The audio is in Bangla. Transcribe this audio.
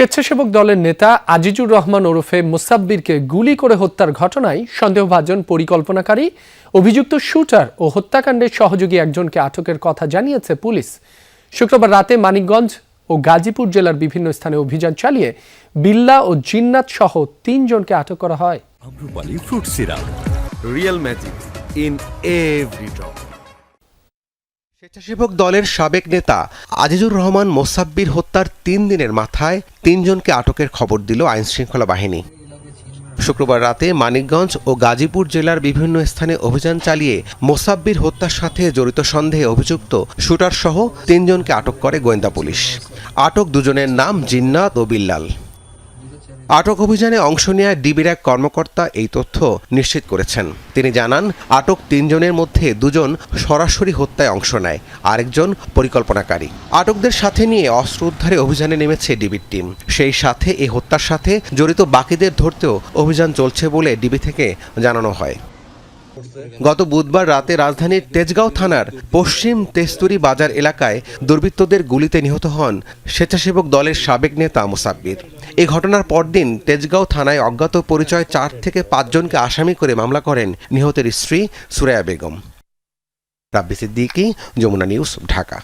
স্বেচ্ছাসেবক দলের নেতা আজিজুর রহমান ওরফে মুসাব্বিরকে গুলি করে হত্যার ঘটনায় সন্দেহভাজন পরিকল্পনাকারী, অভিযুক্ত শুটার ও হত্যাকাণ্ডের সহযোগী একজনকে আটকের কথা জানিয়েছে পুলিশ। শুক্রবার রাতে মানিকগঞ্জ ও গাজীপুর জেলার বিভিন্ন স্থানে অভিযান চালিয়ে বিল্লা ও জিন্নাত সহ তিনজনকে আটক করা হয়। রিয়েল ম্যাজিক ইন এভরি স্বেচ্ছাসেবক দলের সাবেক নেতা আজিজুর রহমান মোসাব্বির হত্যার তিন দিনের মাথায় তিনজনকে আটকের খবর দিল আইনশৃঙ্খলা বাহিনী। শুক্রবার রাতে মানিকগঞ্জ ও গাজীপুর জেলার বিভিন্ন স্থানে অভিযান চালিয়ে মোসাব্বির হত্যার সাথে জড়িত সন্দেহে অভিযুক্ত শুটার সহ তিনজনকে আটক করে গোয়েন্দা পুলিশ। আটক দুজনের নাম জিন্নাত ও বিল্লাল। আটক অভিযানে অংশ নেওয়া ডিবির এক কর্মকর্তা এই তথ্য নিশ্চিত করেছেন। তিনি জানান, আটক তিনজনের মধ্যে দুজন সরাসরি হত্যায় অংশ নেয়, আরেকজন পরিকল্পনাকারী। আটকদের সাথে নিয়ে অস্ত্র উদ্ধারে অভিযানে নেমেছে ডিবির টিম। সেই সাথে এই হত্যার সাথে জড়িত বাকিদের ধরতেও অভিযান চলছে বলে ডিবি থেকে জানানো হয়। গত বুধবার রাতে রাজধানীর তেজগাঁও থানার পশ্চিম তেস্তুরি বাজার এলাকায় দুর্বৃত্তদের গুলিতে নিহত হন স্বেচ্ছাসেবক দলের সাবেক নেতা মুসাব্বির। এই ঘটনার পরদিন তেজগাঁও থানায় অজ্ঞাত পরিচয় চার থেকে পাঁচজনকে আসামি করে মামলা করেন নিহতের স্ত্রী সুরায়া বেগম। রাব্বি সিদ্দিকি, যমুনা নিউজ, ঢাকা।